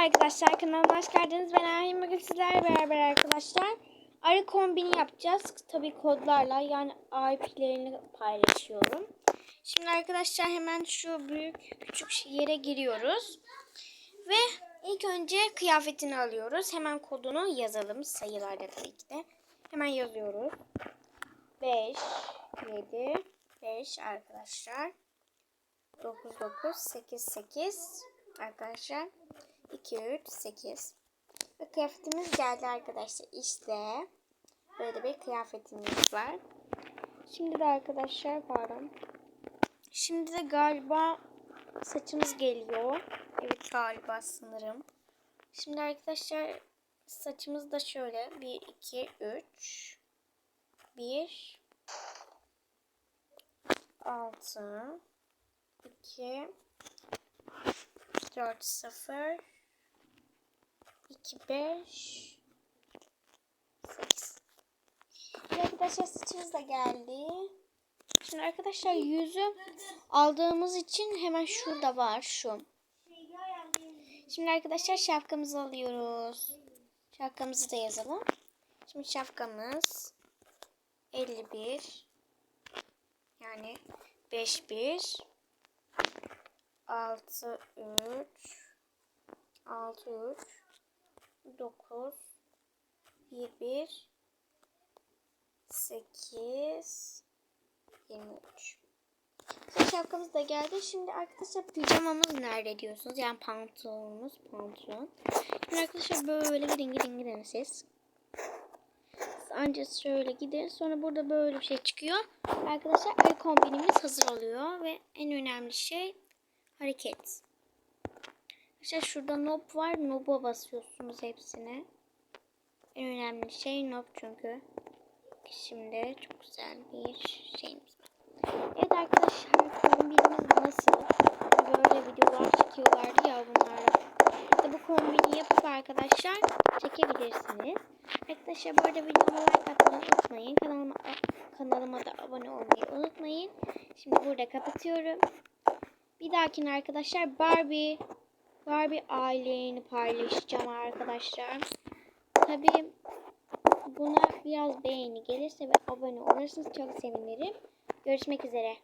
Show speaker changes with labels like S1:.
S1: arkadaşlar kanalıma hoş geldiniz. Ben Ahim bugün sizlerle beraber arkadaşlar arı kombini yapacağız. Tabii kodlarla yani IP'lerini paylaşıyorum. Şimdi arkadaşlar hemen şu büyük küçük yere giriyoruz. Ve ilk önce kıyafetini alıyoruz. Hemen kodunu yazalım sayılarda tabii ki de. Hemen yazıyoruz. 5, 7, 5 arkadaşlar. 9, 9, 8, 8 arkadaşlar. 2, 3, 8. Ve kıyafetimiz geldi arkadaşlar. İşte böyle bir kıyafetimiz var. Şimdi de arkadaşlar pardon. Şimdi de galiba saçımız geliyor. Evet galiba sanırım. Şimdi arkadaşlar saçımız da şöyle. 1, 2, 3. 1 6 2 4 0 2 5 8 Arkadaşlar saçımız da geldi. Şimdi arkadaşlar yüzü aldığımız için hemen şurada var şu. Şimdi arkadaşlar şapkamızı alıyoruz. Şapkamızı da yazalım. Şimdi şapkamız 51 yani 5 1 6 3 6 3 9 1 8 23 Şimdi şapkamız da geldi. Şimdi arkadaşlar pijamamız nerede diyorsunuz? Yani pantolonumuz pantolon. Şimdi arkadaşlar böyle gidin gidin gidin siz. Ancak şöyle gidin. Sonra burada böyle bir şey çıkıyor. Arkadaşlar el kombinimiz hazır oluyor. Ve en önemli şey hareket. İşte şurada knob var. Knob'a basıyorsunuz hepsine. En önemli şey knob çünkü. Şimdi çok güzel bir şeyimiz var. Evet arkadaşlar kombinimiz nasıl? Böyle videolar çekiyorlardı ya bunlarla. İşte bu kombini yapıp arkadaşlar çekebilirsiniz. Arkadaşlar bu arada videoma like atmayı unutmayın. Kanalıma, kanalıma da abone olmayı unutmayın. Şimdi burada kapatıyorum. Bir dahakine arkadaşlar Barbie Barbie aileni paylaşacağım arkadaşlar. Tabii buna biraz beğeni gelirse ve abone olursanız çok sevinirim. Görüşmek üzere.